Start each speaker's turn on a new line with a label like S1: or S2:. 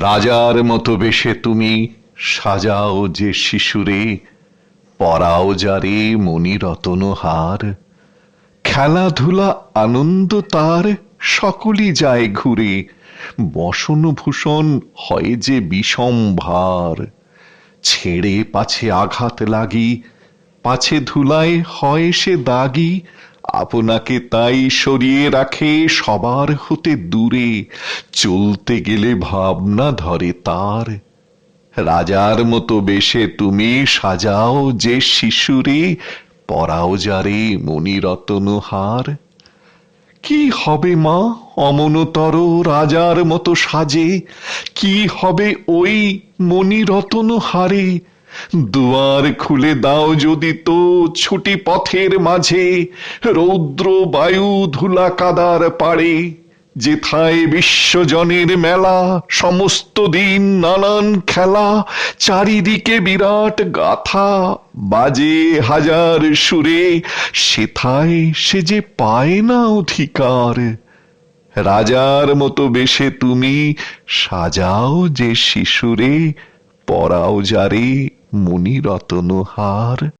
S1: রাজার মতো বেশে তুমি সাজাও যে শিশুরে, পরাও যারে মণিরতন হার। খেলাধুলা আনন্দ তার, সকলই যায় ঘুরে। বসন ভূষণ হয় যে বিষম ভার ছেড়ে পাছে আঘাত লাগি, পাছে ধুলায় হয় সে দাগি আপনাকে তাই সরিয়ে রাখে সবার হতে দূরে, চলতে গেলে ভাবনা ধরে তার। রাজার মতো বেশে তুমি সাজাও যে শিশুরে, পরাও যারে মণিরতন হার। কি হবে মা অমনতর রাজার মতো সাজে? কি হবে ওই মণিরতন হারে? দুয়ার খুলে দাও যদি তো ছুটি পথের মাঝে, রৌদ্র বায়ু ধুলা কাদার পাড়ে, যেথায় বিশ্বজনের মেলা, সমস্ত দিন নানান খেলা, চারিদিকে বিরাট গাথা, বাজে হাজার সুরে, সেথায় সে যে পায় না অধিকার। রাজার মতো বেশে তুমি সাজাও যে শিশুরে পরাও যারে রতন হার।